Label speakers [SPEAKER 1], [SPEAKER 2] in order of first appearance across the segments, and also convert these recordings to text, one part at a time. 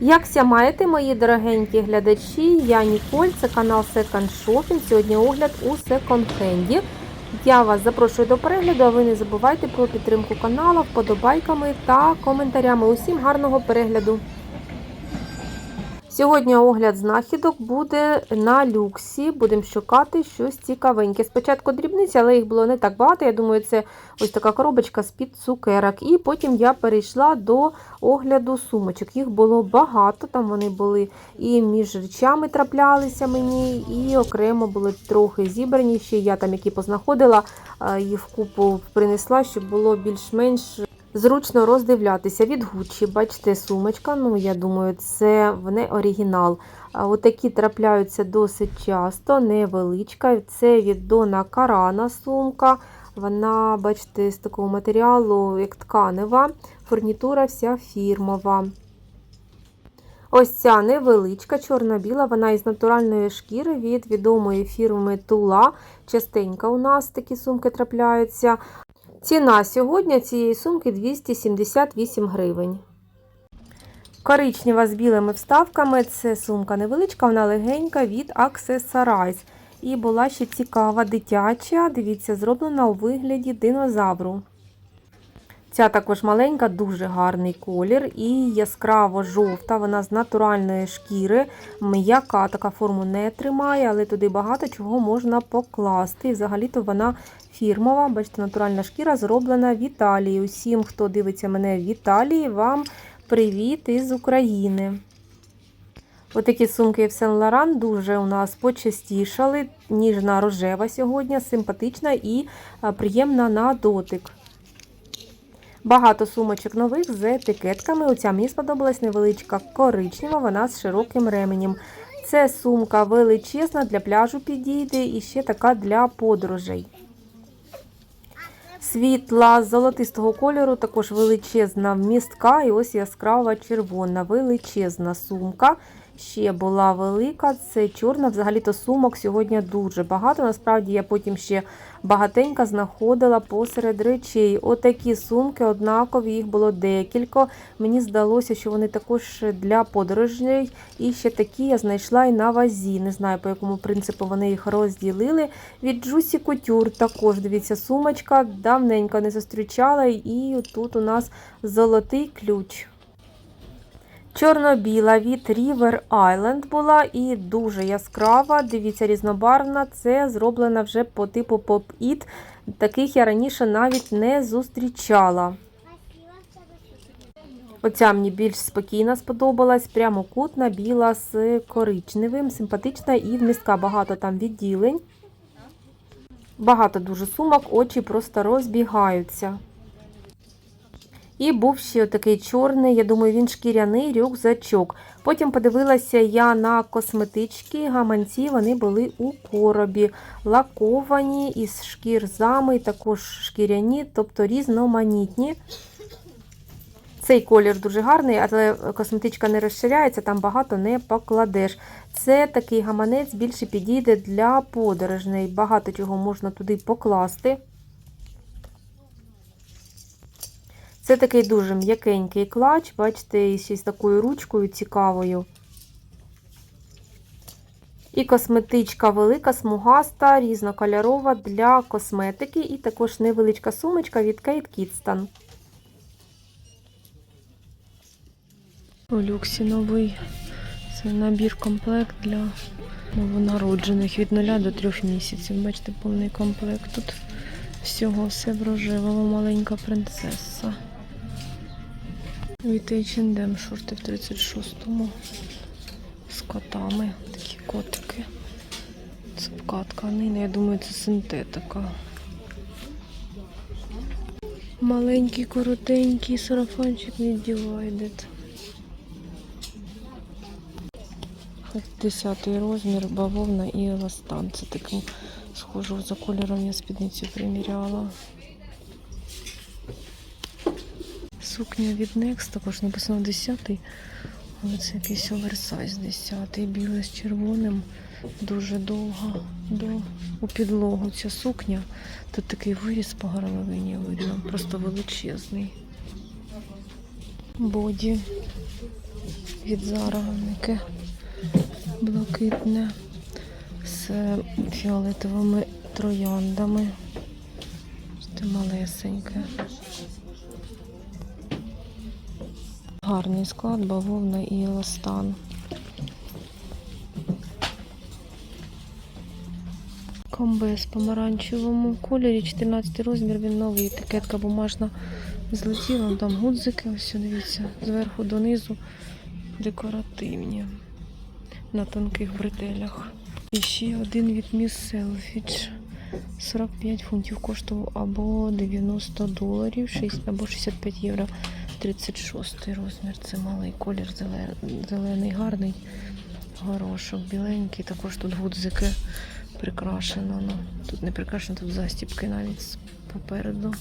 [SPEAKER 1] Якся маєте, мої дорогенькі глядачі, я Ніколь, це канал Second Shopping. Сьогодні огляд у секонд-хенді. Я вас запрошую до перегляду, а ви не забувайте про підтримку каналу, вподобайками та коментарями. Усім гарного перегляду! Сьогодні огляд знахідок буде на люксі. Будемо шукати щось цікавеньке. Спочатку дрібниці, але їх було не так багато. Я думаю, це ось така коробочка з-під цукерок. І потім я перейшла до огляду сумочок. Їх було багато, там вони були і між речами траплялися мені, і окремо були трохи зібрані. Ще я там які познаходила, їх купу принесла, щоб було більш-менш. Зручно роздивлятися від Gucci, бачите, сумочка. Ну, я думаю, це не оригінал. А Отакі трапляються досить часто, невеличка. Це від Дона Карана сумка. Вона, бачите, з такого матеріалу, як тканева, фурнітура вся фірмова. Ось ця невеличка, чорно-біла, вона із натуральної шкіри від відомої фірми Тула. Частенько у нас такі сумки трапляються. Ціна сьогодні цієї сумки 278 гривень. Коричнева з білими вставками. Це сумка невеличка, вона легенька від Accessorize. І була ще цікава дитяча. Дивіться, зроблена у вигляді динозавру. Ця також маленька, дуже гарний колір і яскраво жовта. Вона з натуральної шкіри, м'яка така форму не тримає, але туди багато чого можна покласти. І взагалі-то вона фірмова. Бачите, натуральна шкіра зроблена в Італії. Усім, хто дивиться мене в Італії, вам привіт із України. Отакі сумки в Сен Лоран дуже у нас почастішали. Ніжна рожева сьогодні, симпатична і приємна на дотик. Багато сумочок нових з етикетками. Оця мені сподобалась невеличка коричнева, вона з широким ременем. Це сумка величезна, для пляжу підійде і ще така для подорожей. Світла золотистого кольору, також величезна вмістка, і ось яскрава червона, величезна сумка. Ще була велика, це чорна. Взагалі-то сумок сьогодні дуже багато. Насправді я потім ще багатенько знаходила посеред речей. Отакі сумки, однакові, їх було декілька. Мені здалося, що вони також для подорожей. І ще такі я знайшла і на вазі. Не знаю, по якому принципу вони їх розділили. Від Juicy Couture також, дивіться, сумочка давненько не зустрічала. І тут у нас золотий ключ. Чорно-біла від River Island була і дуже яскрава. Дивіться, різнобарвна. Це зроблена вже по типу Pop-It. Таких я раніше навіть не зустрічала. Оця мені більш спокійна сподобалась. Прямокутна, біла з коричневим, симпатична і вмістка. Багато там відділень. Багато дуже сумок, очі просто розбігаються. І був ще такий чорний, я думаю, він шкіряний рюкзачок. Потім подивилася я на косметички, гаманці, вони були у коробі, лаковані із шкір зами, також шкіряні, тобто різноманітні. Цей колір дуже гарний, але косметичка не розширяється, там багато не покладеш. Це такий гаманець більше підійде для подорожней. Багато чого можна туди покласти. Це такий дуже м'якенький клач, бачите, ще з такою ручкою цікавою. І косметичка велика, смугаста, різнокольорова для косметики. І також невеличка сумочка від Kate Kidston.
[SPEAKER 2] У люксі новий. Це набір комплект для новонароджених від 0 до 3 місяців. Бачите, повний комплект. Тут всього все в рожевому, маленька принцеса. Від H&M шорти в 36-му. З котами. Такі котики. Цупка тканина, я думаю, це синтетика. Маленький, коротенький сарафанчик від Divided. 10 розмір, бавовна і еластан. Це таким схожу за кольором я спідницю приміряла. Сукня від Next, також написано 10 але це якийсь оверсайз 10-й, білий з червоним. Дуже довга до у підлогу ця сукня. Тут такий виріз по горловині видно, просто величезний. Боді від Зара, яке блакитне з фіолетовими трояндами. Це малесеньке. Гарний склад, бавовна і еластан. Комбез в помаранчевому кольорі, 14 розмір, він новий. Етикетка бумажна злетіла, там гудзики, ось дивіться, зверху донизу декоративні на тонких бретелях. І ще один від Miss Selfridge. 45 фунтів коштував або 90 доларів, 6, або 65 євро. 36 розмір. Це малий колір, зелений, гарний. Горошок біленький. Також тут гудзики прикрашено. Ну, тут не прикрашено, тут застіпки навіть попереду.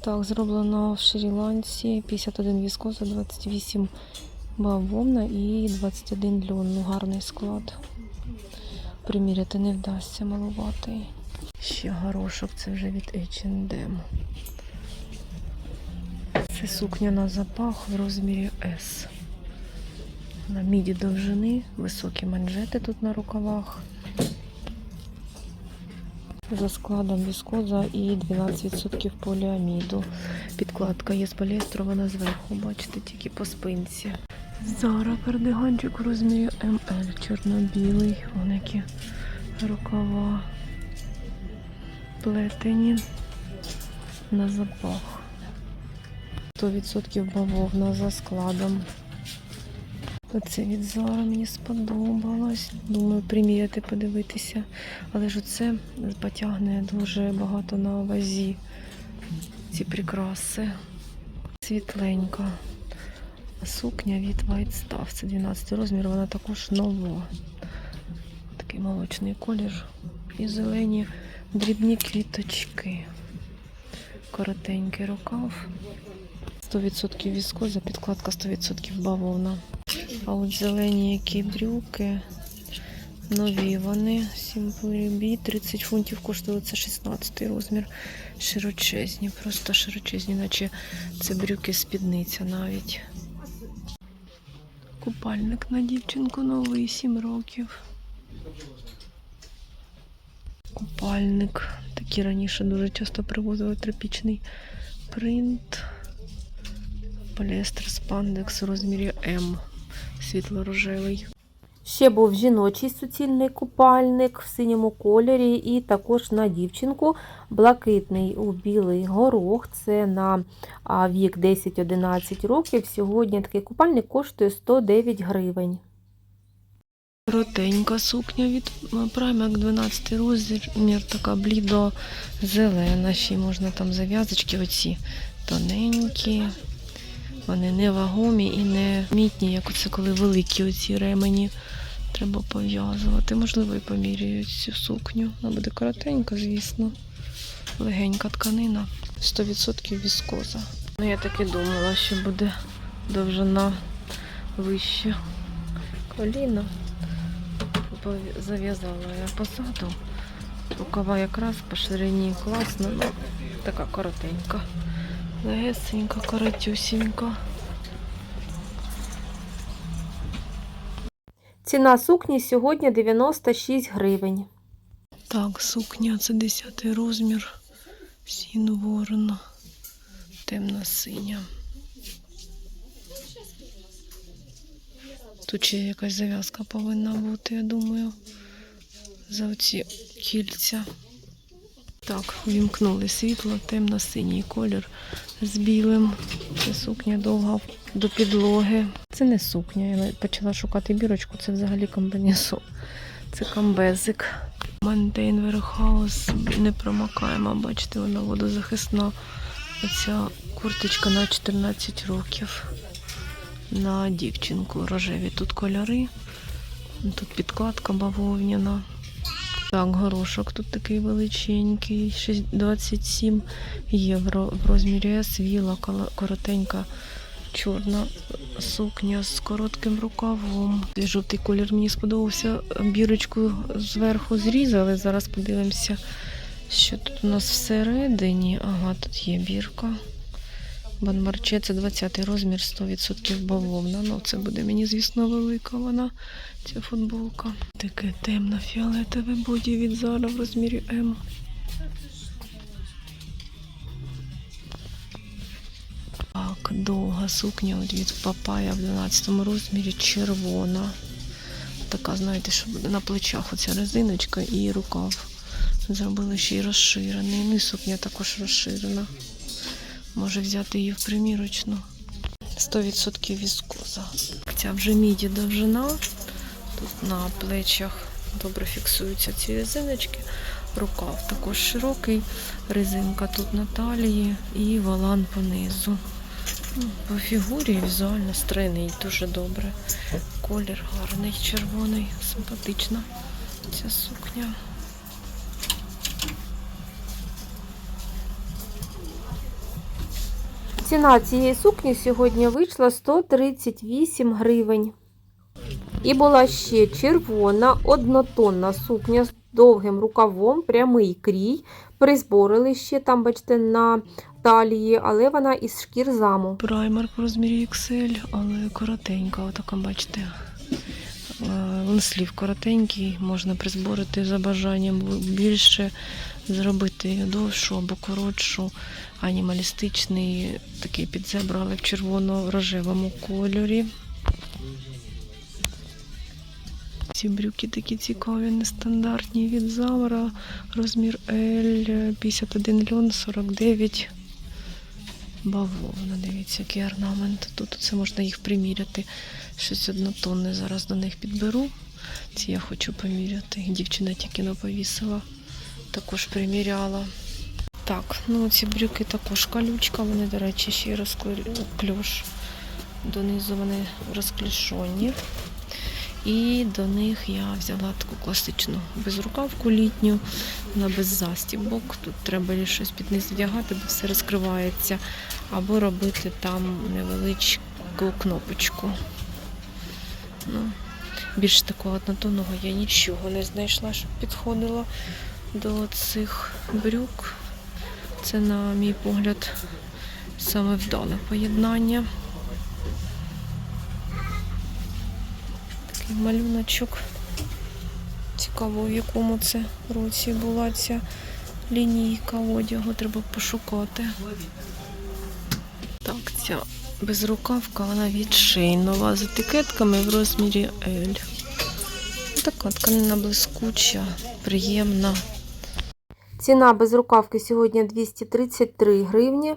[SPEAKER 2] Так, зроблено в Шрі-Ланці 51 віскоза, 28 бавовна і 21 льон. Ну, гарний склад. Приміряти не вдасться малуватий. Ще горошок, це вже від H&M. Це сукня на запах в розмірі S. На міді довжини, високі манжети тут на рукавах. За складом віскоза і 12% поліаміду. Підкладка є з поліестру, зверху, бачите, тільки по спинці. Зара кардиганчик у розмірі МЛ, чорно-білий, вон які рукава плетені на запах. 100% бавовна за складом. Оце від Зара мені сподобалось. Думаю, приміряти, подивитися. Але ж оце потягне дуже багато на вазі. Ці прикраси. Світленька. Сукня від White Stuff. Це 12 розмір, вона також нова. Такий молочний колір. І зелені дрібні квіточки. Коротенький рукав. 100% віскоза, підкладка 100% бавовна. А от зелені які брюки. Нові вони. Simply B, 30 фунтів коштували це 16 розмір. Широчезні, просто широчезні, наче це брюки спідниця навіть. Купальник на дівчинку новий, 7 років. Купальник. Такі раніше дуже часто привозили тропічний принт. Поліестер спандекс у розмірі М. Світло-рожевий.
[SPEAKER 1] Ще був жіночий суцільний купальник в синьому кольорі, і також на дівчинку блакитний у білий горох. Це на вік 10-11 років. Сьогодні такий купальник коштує 109 гривень.
[SPEAKER 2] Коротенька сукня від Primark 12 розмір, така блідо-зелена. Ще можна там зав'язочки оці тоненькі. Вони не вагомі і не мітні, як оце коли великі оці ремені. Треба пов'язувати. Можливо, і поміряю цю сукню. Вона буде коротенька, звісно. Легенька тканина. 100% віскоза. Ну, я так і думала, що буде довжина вище коліна. Зав'язала я позаду. Рукава якраз по ширині класно, ну, така коротенька. Легесенька, коротюсінька.
[SPEAKER 1] Ціна сукні сьогодні 96 гривень.
[SPEAKER 2] Так, сукня це 10 розмір. Сін ворона. Темна синя. Тут ще якась зав'язка повинна бути, я думаю. За оці кільця. Так, вімкнули світло, темно-синій колір з білим. Це сукня довга до підлоги. Це не сукня. Я почала шукати бірочку, це взагалі комбінезон. Це комбезик. Мантейн Верхаус не промокаємо, бачите, вона водозахисна. Оця курточка на 14 років. На дівчинку рожеві тут кольори. Тут підкладка бавовняна. Так, горошок тут такий величенький, 27 євро в розмірі S, віла, коротенька чорна сукня з коротким рукавом. Жовтий колір мені сподобався. Бірочку зверху зрізали. Зараз подивимося, що тут у нас всередині. Ага, тут є бірка. Банмарче це 20 розмір, 100% бавовна. Ну, це буде мені, звісно, велика вона, ця футболка. Таке темно-фіолетове боді від Zara в розмірі М. Так, довга сукня от від Папая в 12 розмірі, червона. Така, знаєте, що на плечах оця резиночка і рукав. Зробили ще й розширений. Ну і сукня також розширена. Може взяти її в примірочну. 100% віскоза. Ця вже міді довжина. Тут на плечах добре фіксуються ці резиночки. Рукав також широкий, резинка тут на талії і валан понизу. Ну, По фігурі візуально стройний, дуже добре. Колір гарний, червоний, симпатична ця сукня.
[SPEAKER 1] Ціна цієї сукні сьогодні вийшла 138 гривень. І була ще червона однотонна сукня з довгим рукавом, прямий крій. Призборили ще там, бачите, на талії, але вона із шкір заму.
[SPEAKER 2] Праймер в розмірі XL, але коротенька, отака, бачите. Е, Лонслів коротенький, можна призборити за бажанням більше, зробити довшу або коротшу, анімалістичний такий під зебру, але в червоно-рожевому кольорі. Ці брюки такі цікаві, нестандартні від Завара, розмір L, 51 льон, 49 бавовна. Дивіться, який орнамент. Тут це можна їх приміряти. Щось однотонне зараз до них підберу. Ці я хочу поміряти. Дівчина тільки не повісила. Також приміряла. Так, ну ці брюки також калючка, вони, до речі, ще й розкльош. Донизу вони розклішені. І до них я взяла таку класичну безрукавку літню, вона без застібок. Тут треба щось під низ вдягати, бо все розкривається. Або робити там невеличку кнопочку. Ну, більш такого однотонного я нічого не знайшла, щоб підходило до цих брюк. Це, на мій погляд, саме вдале поєднання. Такий малюночок. Цікаво, в якому це році була ця лінійка одягу, треба пошукати. Так, ця безрукавка, вона від Шейнова з етикетками в розмірі L. Така тканина блискуча, приємна.
[SPEAKER 1] Ціна безрукавки сьогодні 233 гривні.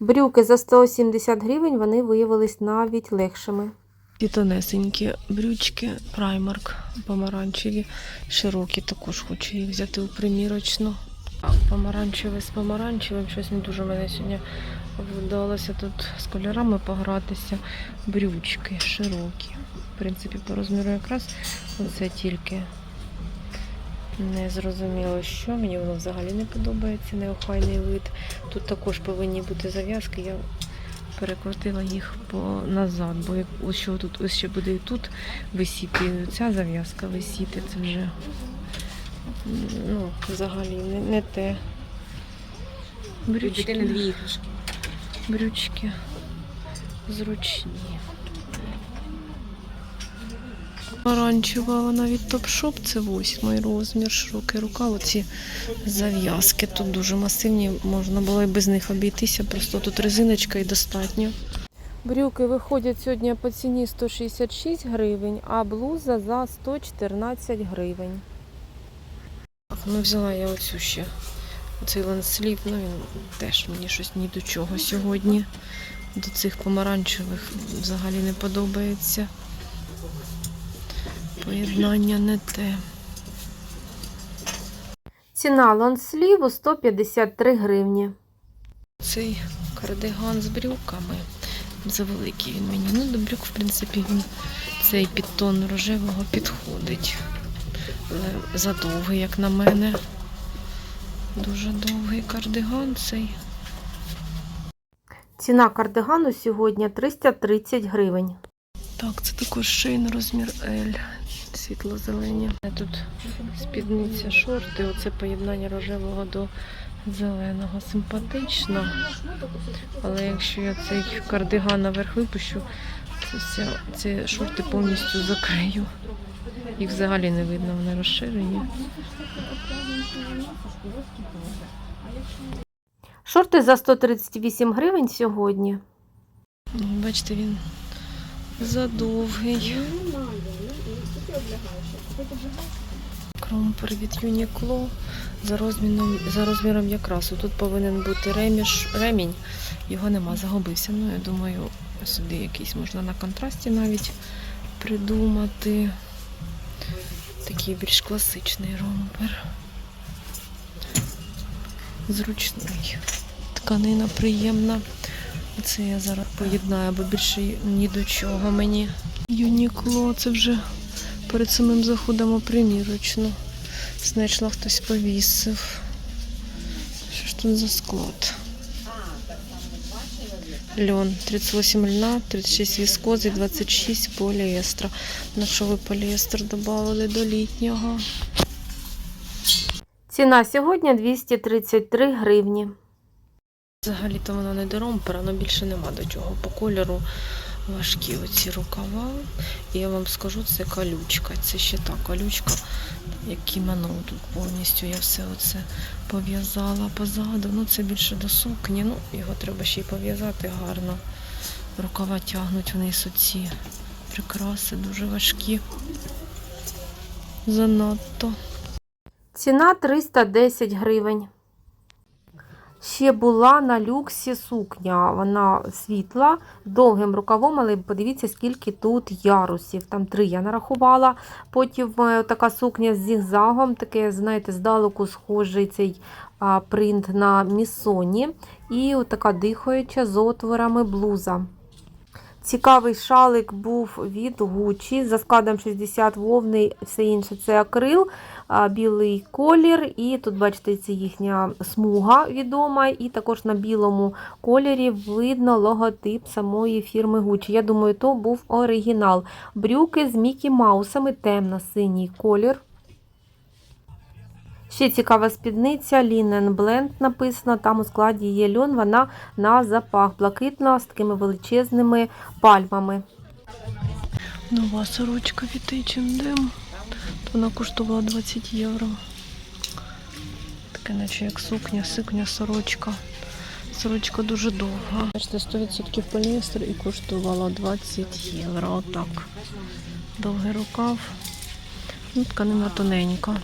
[SPEAKER 1] Брюки за 170 гривень вони виявились навіть легшими.
[SPEAKER 2] Ті тонесенькі брючки, праймарк помаранчеві, широкі, також хочу їх взяти у примірочну. Помаранчеве з помаранчевим щось не дуже мене сьогодні вдалося тут з кольорами погратися. Брючки широкі. В принципі, по розміру якраз оце тільки не зрозуміло, що мені воно взагалі не подобається, неохайний вид. Тут також повинні бути зав'язки. Я перекрутила їх по назад, бо як ось що тут ось ще буде і тут висіти, ця зав'язка висіти, це вже ну, взагалі не, не те. Брючки, брючки зручні. Оранжева вона від Topshop, це восьмий розмір, широкий рукав. Оці зав'язки тут дуже масивні, можна було і без них обійтися, просто тут резиночка і достатньо.
[SPEAKER 1] Брюки виходять сьогодні по ціні 166 гривень, а блуза за 114 гривень.
[SPEAKER 2] Ну, взяла я оцю ще. Оцей ланслів, ну він теж мені щось ні до чого сьогодні. До цих помаранчевих взагалі не подобається. Поєднання не те.
[SPEAKER 1] Ціна лонсліву 153 гривні.
[SPEAKER 2] Цей кардиган з брюками. Завеликий він мені. Ну, до брюк, в принципі, він цей підтон рожевого підходить. Але задовгий, як на мене. Дуже довгий кардиган цей.
[SPEAKER 1] Ціна кардигану сьогодні 330 гривень.
[SPEAKER 2] Так, це також шейн розмір L. Світло-зелені. Тут спідниця, шорти. Оце поєднання рожевого до зеленого симпатично. Але якщо я цей кардиган наверх випущу, то вся, ці шорти повністю закрию. Їх взагалі не видно, вони розширені.
[SPEAKER 1] Шорти за 138 гривень сьогодні.
[SPEAKER 2] Бачите, він задовгий. Кромпер від Uniqlo за розміром, за розміром якраз. Тут повинен бути реміш, ремінь, його нема, загубився. Ну, я думаю, сюди якийсь можна на контрасті навіть придумати. Такий більш класичний ромпер. Зручний. Тканина приємна. Це я зараз поєднаю, бо більше ні до чого мені. Юнікло, це вже перед самим заходом у примірочну. Знайшла хтось повісив. Що ж тут за склад? Льон 38 льна, 36 віскози, 26 поліестра. На що ви поліестер додали до літнього?
[SPEAKER 1] Ціна сьогодні 233 гривні.
[SPEAKER 2] Взагалі-то воно не до ромпера, але більше нема до чого. По кольору важкі оці рукава. І я вам скажу, це колючка. Це ще та колючка, як кімоно. Тут повністю я все оце пов'язала позаду. Ну це більше до сукні. Ну, його треба ще й пов'язати гарно. Рукава тягнуть вниз оці прикраси, дуже важкі. Занадто.
[SPEAKER 1] Ціна 310 гривень. Ще була на люксі сукня. Вона світла, довгим рукавом, але подивіться, скільки тут ярусів. Там три я нарахувала. Потім е, така сукня з зігзагом, таке, знаєте, здалеку схожий цей принт на місоні. І така дихаюча з отворами блуза. Цікавий шалик був від Gucci за складом 60 вовни, все інше це акрил, білий колір. І тут, бачите, це їхня смуга відома. І також на білому кольорі видно логотип самої фірми Gucci. Я думаю, то був оригінал. Брюки з Мікі Маусами, темно-синій колір. Ще цікава спідниця, Linen Blend написано, там у складі є льон, вона на запах, блакитна з такими величезними пальмами.
[SPEAKER 2] Нова сорочка від H&M. Вона коштувала 20 євро. Таке наче як сукня, сукня, сорочка. Сорочка дуже довга. Бачите, 100% поліестер і коштувала 20 євро. Отак. Довгий рукав. Ну, тканина тоненька.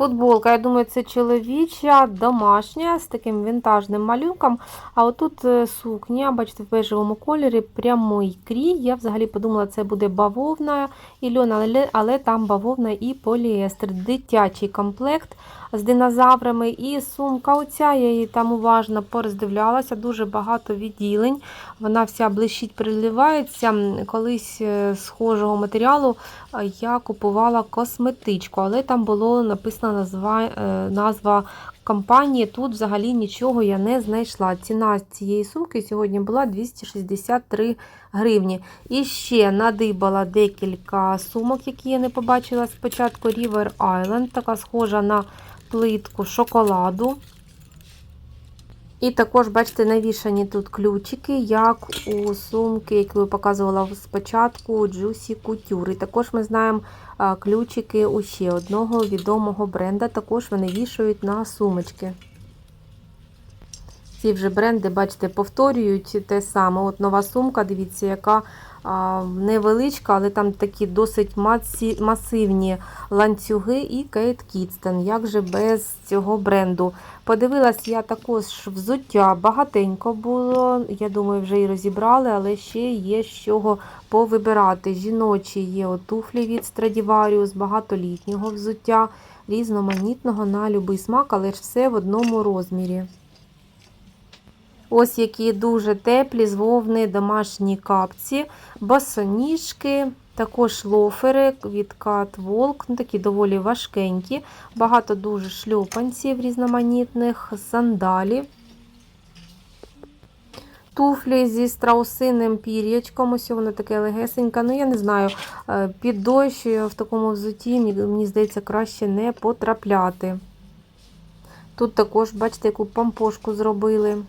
[SPEAKER 1] Футболка, я думаю, це чоловіча, домашня, з таким вінтажним малюнком. А отут е, сукня, бачите, в бежевому кольорі, прямий крій. Я взагалі подумала, це буде бавовна і льон, але, але там бавовна і поліестер. Дитячий комплект з динозаврами. І сумка оця, я її там уважно пороздивлялася, дуже багато відділень. Вона вся блищить, приливається. Колись е, схожого матеріалу е, я купувала косметичку, але там було написано назва, е, назва компанії. Тут взагалі нічого я не знайшла. Ціна цієї сумки сьогодні була 263 гривні. І ще надибала декілька сумок, які я не побачила спочатку. River Island, така схожа на плитку шоколаду. І також, бачите, навішані тут ключики, як у сумки, які я показувала спочатку, Juicy Couture. І також ми знаємо ключики у ще одного відомого бренда. Також вони вішають на сумочки. Ці вже бренди, бачите, повторюють те саме. От нова сумка, дивіться, яка невеличка, але там такі досить масивні ланцюги і Кейт Кідстен. Як же без цього бренду? Подивилась я також взуття, багатенько було. Я думаю, вже і розібрали, але ще є з чого повибирати. Жіночі є туфлі від Stradivarius, багатолітнього взуття, різноманітного на любий смак, але ж все в одному розмірі. Ось які дуже теплі з вовни домашні капці, босоніжки, також лофери від Catwalk, ну, такі доволі важкенькі, багато дуже шльопанців різноманітних, сандалів. туфлі зі страусиним пір'ячком. Ось воно таке легесеньке. Ну, я не знаю, е, під дощ в такому взуті, мені здається, краще не потрапляти. Тут також, бачите, яку пампошку зробили.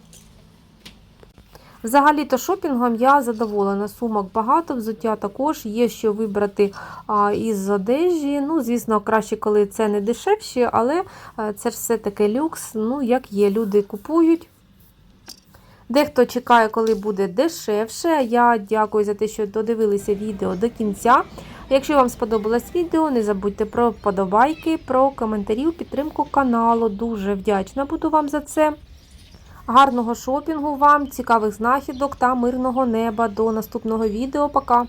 [SPEAKER 1] Взагалі-то шопінгом я задоволена. Сумок багато, взуття також є що вибрати із одежі. Ну, звісно, краще, коли це не дешевші, але е, це все таки люкс. Ну, як є, люди купують. Дехто чекає, коли буде дешевше. Я дякую за те, що додивилися відео до кінця. Якщо вам сподобалось відео, не забудьте про вподобайки, про коментарі, підтримку каналу. Дуже вдячна буду вам за це. Гарного шопінгу вам, цікавих знахідок та мирного неба. До наступного відео. Пока!